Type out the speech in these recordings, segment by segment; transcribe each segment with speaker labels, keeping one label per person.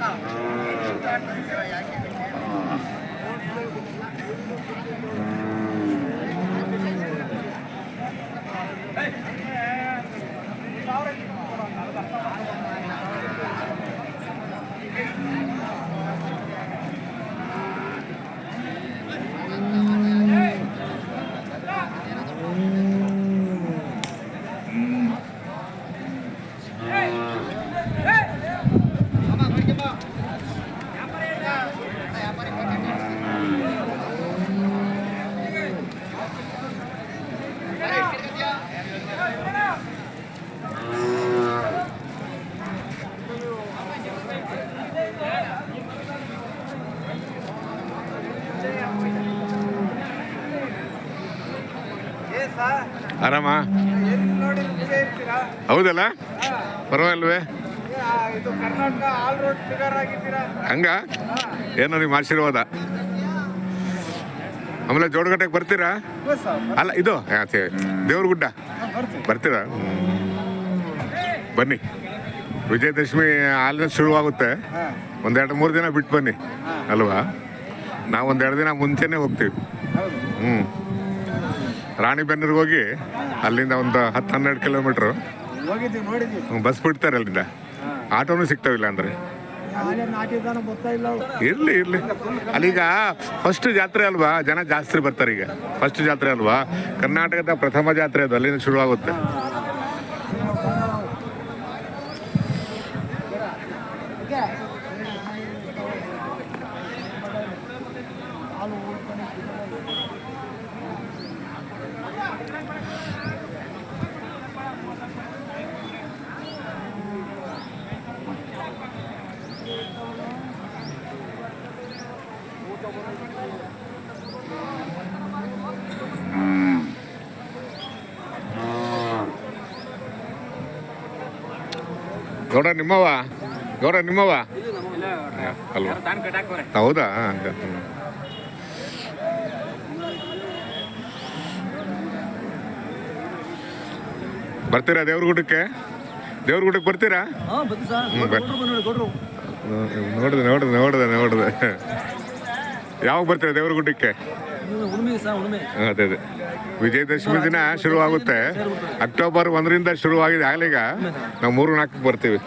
Speaker 1: ಏ ಸರ್
Speaker 2: ಆರಾಮ? ಹೌದಲ್ಲ? ಪರವಾಗಿಲ್ವೇ? ಹಂಗ? ಏನೋ ನಿಮ್ಮ ಆಶೀರ್ವಾದ. ಆಮೇಲೆ ಜೋಡಗಟ್ಟೆಗೆ ಬರ್ತೀರಾ? ಅಲ್ಲ ಇದು. ದೇವ್ರ ಗುಡ್ಡ. ಬರ್ತೀರಾ? ಬನ್ನಿ. ವಿಜಯದಶಮಿ ಆಲಿನ ಶುರುವಾಗುತ್ತೆ. ಒಂದೆರಡು ಮೂರು ದಿನ ಬಿಟ್ಟು ಬನ್ನಿ. ಅಲ್ವಾ? ನಾವು ಒಂದೆರಡು ದಿನ ಮುಂಚೆನೇ ಹೋಗ್ತೀವಿ. ಹ್ಞೂ ರಾಣಿಬೆನ್ನೂರಿಗೆ ಹೋಗಿ ಅಲ್ಲಿಂದ ಒಂದು ಹತ್ತು ಹನ್ನೆರಡು ಕಿಲೋಮೀಟ್ರು. ಬಸ್ ಬಿಡ್ತಾರೆ ಅಲ್ಲಿಂದ. ಆಟೋನು ಸಿಗ್ತಾವಿಲ್ಲ ಅಂದರೆ. ಇರ್ಲಿ ಇರ್ಲಿ. ಅಲ್ಲೀಗ ಫಸ್ಟ್ ಜಾತ್ರೆ ಅಲ್ವಾ? ಜನ ಜಾಸ್ತಿ ಬರ್ತಾರೆ ಈಗ. ಫಸ್ಟ್ ಜಾತ್ರೆ ಅಲ್ವಾ? ಕರ್ನಾಟಕದ ಪ್ರಥಮ ಜಾತ್ರೆ ಅದು ಅಲ್ಲಿಂದ ಶುರುವಾಗುತ್ತೆ. ಗೌಡ ನಿಮ್ಮವ ಗೌಡ ನಿಮ್ಮವ ಅಲ್ವಾ ಹೌದಾ ಹಂಗ. ಬರ್ತೀರಾ ದೇವ್ರಗುಡ್ಡಕ್ಕೆ ದೇವ್ರಗುಡ್ಡಕ್ಕೆ ಬರ್ತೀರಾ?
Speaker 1: ಗುಡಕ್ಕೆ ಬರ್ತೀರಾ
Speaker 2: ನೋಡಿದೆ ನೋಡಿದೆ ನೋಡಿದೆ ನೋಡಿದೆ. ಯಾವಾಗ ಬರ್ತೀರಾ
Speaker 1: ದೇವ್ರ ಗುಡಕ್ಕೆ
Speaker 2: ಅದೇ ಅದೇ. ವಿಜಯದಶಮಿ ದಿನ ಶುರುವಾಗುತ್ತೆ. ಅಕ್ಟೋಬರ್ ಒಂದರಿಂದ ಶುರುವಾಗಿದೆ. ಆಗ್ಲೀಗ ನಾವು ಮೂರು ನಾಲ್ಕು ಬರ್ತೀವಿ.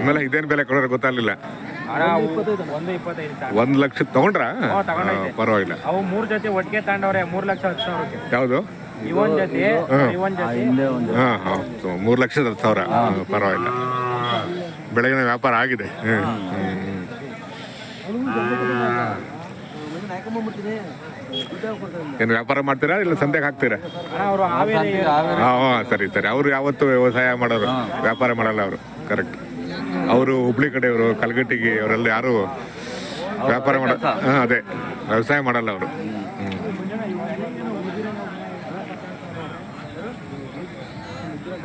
Speaker 2: ಆಮೇಲೆ ಇದೇನು ಬೆಲೆ ಕೊಡೋರು ಗೊತ್ತಾಗಲಿಲ್ಲ.
Speaker 3: ಒಂದು
Speaker 2: ಲಕ್ಷ ತಗೊಂಡ್ರಾ? ಪರವಾಗಿಲ್ಲ.
Speaker 3: ಅವು ಮೂರು ಜೊತೆ ಒಟ್ಟಿಗೆ ತಗೊಂಡವ್ರೆ ಮೂರು ಲಕ್ಷ ಹತ್ತು ಸಾವಿರಕ್ಕೆ.
Speaker 2: ಯಾವುದು?
Speaker 3: ಇವನ್ ಜೊತೆ
Speaker 2: ಹ್ಮ್.
Speaker 3: ಇವನ್ ಜೊತೆ.
Speaker 2: ಹಾಂ ಹೌದು. ಮೂರು ಲಕ್ಷದ ಹತ್ತು ಸಾವಿರ. ಹ್ಮ್, ಪರವಾಗಿಲ್ಲ. ಬೆಳಗಿನ ವ್ಯಾಪಾರ ಆಗಿದೆ. ಹ್ಮ್, ಹ್ಮ್, ಹ್ಮ್. ಏನು ವ್ಯಾಪಾರ ಮಾಡ್ತೀರಾ ಇಲ್ಲ ಸಂತೆಗೆ ಹಾಕ್ತೀರಾ?
Speaker 3: ಅಣ್ಣ ಅವರು ಹಾವೇರಿ
Speaker 2: ಹಾಂ ಸರಿ ಸರಿ. ಅವರು ಯಾವತ್ತು ವ್ಯವಸಾಯ ಮಾಡೋರು? ವ್ಯಾಪಾರ ಮಾಡಲ್ಲ ಅವರು. ಕರೆಕ್ಟ್ ಅವರು ಹುಬ್ಳಿ ಕಡೆಯವರು ಕಲ್ಗಟ್ಟಿಗೆ ಅವರೆಲ್ಲ ಯಾರು ವ್ಯಾಪಾರ ಮಾಡ ಹಾಂ ಅದೇ. ವ್ಯವಸಾಯ ಮಾಡಲ್ಲ ಅವರು.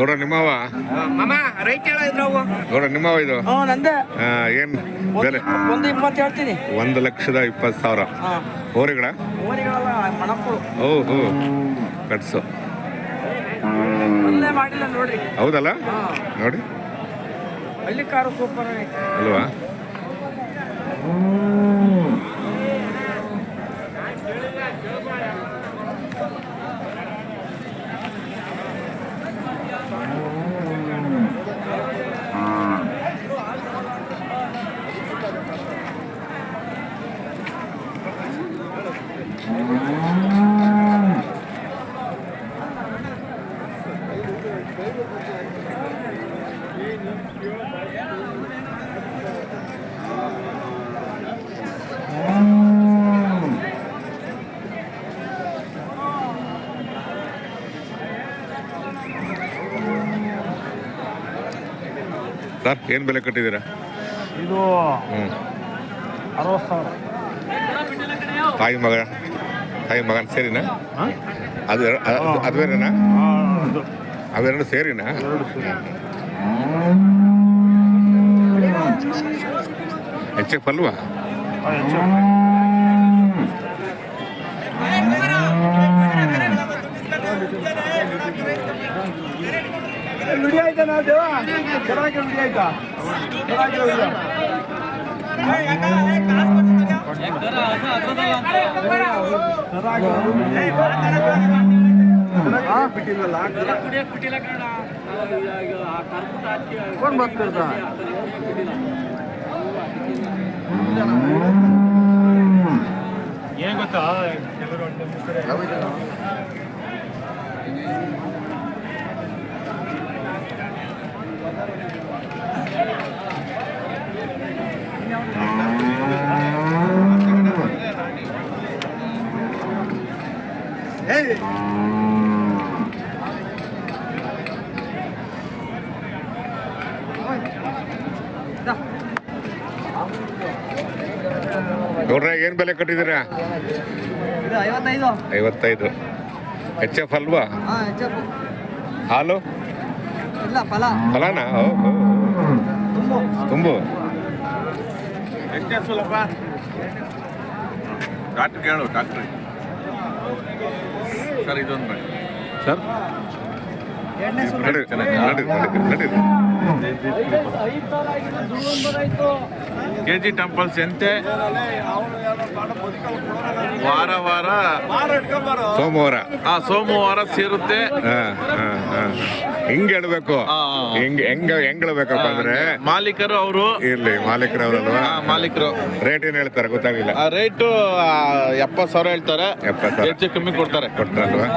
Speaker 2: ನೋಡ ನಿಮ್ಮವ
Speaker 3: ಮಾಮ ರೈಟ್
Speaker 2: ನೋಡ ನಿಮ್ಮವ ಇದು?
Speaker 3: ಹ್ಞೂ ನಂದೆ.
Speaker 2: ಆ, ಏನ್ ಬೆಲೆ?
Speaker 3: ಒಂದು ಇಪ್ಪತ್ತು ಹೇಳ್ತೀನಿ.
Speaker 2: ಒಂದು ಲಕ್ಷದ ಇಪ್ಪತ್ತು ಸಾವಿರ.
Speaker 3: ಓರಿಗಳ
Speaker 2: ಹೋರಿಗಳ?
Speaker 3: ಓರಿಗಳಲ್ಲ ಮಣಕ್ಕಳು.
Speaker 2: ಓ ಹೋ. ಕಟ್ಸು.
Speaker 3: ಅಲ್ಲೇ ಮಾಡಿಲ್ಲ ನೋಡ್ರಿ.
Speaker 2: ಹೌದಲ್ಲ? ನೋಡಿ.
Speaker 3: ಅಲ್ಲಿ ಕಾರು ಸೂಪರ್
Speaker 2: ಅಲ್ವಾ? ಸರ್? ಏನು ಬೆಲೆ ಕಟ್ಟಿದ್ದೀರಾ?
Speaker 3: ಇದು
Speaker 2: ಹ್ಞೂ
Speaker 3: ಅರವತ್ತು ಸಾವಿರ.
Speaker 2: ತಾಯಿ ಮಗ ತಾಯಿ ಮಗನ ಸೇರಿನಾ? ಅದು ಅದು- ಬೇರೆನಾ? ಅವೆರಡು ಸೇರಿನಾ? ಎಚ್ ಪಲ್ವಾ? ಅಲ್ವಾ
Speaker 1: ವಿಡಿ ಆಯ್ತಾ ದೇವ ಚೆನ್ನಾಗಿ ವಿಡಿ ಆಯ್ತಾ ಚೆನ್ನಾಗಿ. ಹಾ? ಫೋನ್ ಬರ್ತಿರ್ತಾ ಏನ್ ಗೊತ್ತಾ
Speaker 2: ನೋಡ್ರೆ ಏನು ಬೆಲೆ ಕಟ್ಟಿದ್ದೀರಾ?
Speaker 3: ಐವತ್ತೈದು.
Speaker 2: ಎಚ್ ಎಫ್ ಅಲ್ವಾ? ಹಾಲು?
Speaker 3: ಇಲ್ಲ ಫಲ.
Speaker 2: ಫಲಾನಾ. ತುಂಬು.
Speaker 4: ಡಾಕ್ಟ್ರ್ ಕೇಳು ಡಾಕ್ಟ್ರ್ ಸರ್ ಇದೊಂದು ಮಾಡಿ.
Speaker 2: ಸರ್?
Speaker 3: ಎರಡನೇ ಸುಲ
Speaker 2: ನಡಿ ನಡಿ ನಡಿ ನಡಿ
Speaker 4: ಕೆ ಜಿ ಟೆಂಪಲ್ಸ್ ಎಂತೆ? ವಾರ ವಾರ.
Speaker 2: ಸೋಮವಾರ.
Speaker 4: ಆ ಸೋಮವಾರ ಸೇರುತ್ತೆ.
Speaker 2: ಹ ಹಾ, ಹಾ. ಹಿಂಗ್ ಹೇಳ್ಬೇಕು. ಹಿಂಗ್. ಹೆಂಗ್ ಹೆಂಗ ಹೇಳ್ಬೇಕಪ್ಪ ಅಂದ್ರೆ?
Speaker 4: ಮಾಲೀಕರು ಅವರು
Speaker 2: ಇರ್ಲಿ ಮಾಲೀಕರವ್ರಲ್ವಾ?
Speaker 4: ಮಾಲೀಕರು.
Speaker 2: ರೇಟ್ ಏನ್ ಹೇಳ್ತಾರೆ ಗೊತ್ತಾಗಿಲ್ಲ
Speaker 4: ರೇಟು ಎಪ್ಪತ್ತು ಸಾವಿರ ಹೇಳ್ತಾರೆ.
Speaker 2: ಎಪ್ಪತ್ತು ಸಾವಿರ.
Speaker 4: ಹೆಚ್ಚು ಕಮ್ಮಿ ಕೊಡ್ತಾರೆ.
Speaker 2: ಕೊಡ್ತಾರಲ್ವಾ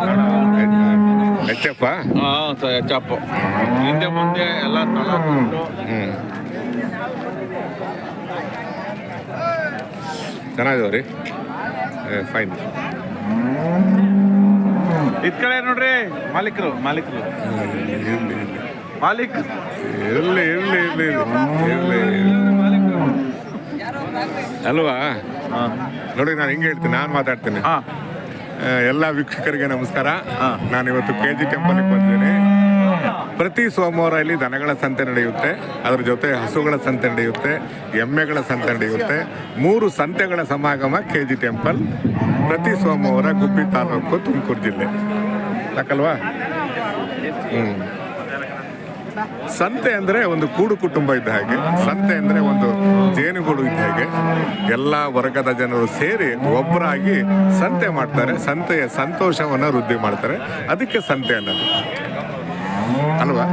Speaker 2: ಹೆಚ್ಚಪ್ಪ
Speaker 4: ಹಾಂ ಸರ್ ಚಾಪು ಹಿಂದೆ ಮುಂದೆ ಎಲ್ಲ
Speaker 2: ಚೆನ್ನಾಗಿದಾವ ರೀ. ಫೈನ್
Speaker 4: ಇದ್ ಕಡೆ ನೋಡ್ರಿ? ಮಾಲೀಕರು ಮಾಲೀಕರು. ಮಾಲೀಕ್.
Speaker 2: ಇರ್ಲಿ ಇರ್ಲಿ ಇರ್ಲಿ ಇರ್ಲಿ ಅಲ್ವಾ? ನೋಡಿ ನಾನು ಹಿಂಗೆ ಹೇಳ್ತೀನಿ ನಾನು ಮಾತಾಡ್ತೀನಿ.
Speaker 4: ಹಾ.
Speaker 2: ಎಲ್ಲ ವೀಕ್ಷಕರಿಗೆ ನಮಸ್ಕಾರ. ನಾನು ಇವತ್ತು ಕೆ ಜಿ ಟೆಂಪಲ್ಗೆ ಬಂದಿದ್ದೀನಿ. ಪ್ರತಿ ಸೋಮವಾರ ಇಲ್ಲಿ ದನಗಳ ಸಂತೆ ನಡೆಯುತ್ತೆ. ಅದರ ಜೊತೆ ಹಸುಗಳ ಸಂತೆ ನಡೆಯುತ್ತೆ ಎಮ್ಮೆಗಳ ಸಂತೆ ನಡೆಯುತ್ತೆ. ಮೂರು ಸಂತೆಗಳ ಸಮಾಗಮ ಕೆ ಜಿ ಟೆಂಪಲ್ ಪ್ರತಿ ಸೋಮವಾರ ಗುಬ್ಬಿ ತಾಲೂಕು ತುಮಕೂರು ಜಿಲ್ಲೆ. ಯಾಕಲ್ವಾ ಹ್ಞೂ ಸಂತೆ ಅಂದರೆ ಒಂದು ಕೂಡು ಕುಟುಂಬ ಇದ್ದ ಹಾಗೆ. ಸಂತೆ ಅಂದರೆ ಒಂದು ಜೇನುಗೂಡು ಇದ್ದ ಹಾಗೆ. ಎಲ್ಲ ವರ್ಗದ ಜನರು ಸೇರಿ ಒಬ್ಬರಾಗಿ ಸಂತೆ ಮಾಡ್ತಾರೆ. ಸಂತೆಯ ಸಂತೋಷವನ್ನು ವೃದ್ಧಿ ಮಾಡ್ತಾರೆ. ಅದಕ್ಕೆ ಸಂತೆ ಅನ್ನೋದು. ಅಲ್ವಾ?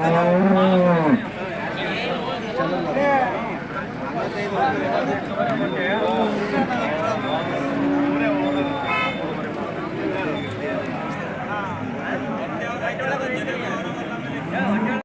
Speaker 2: かな。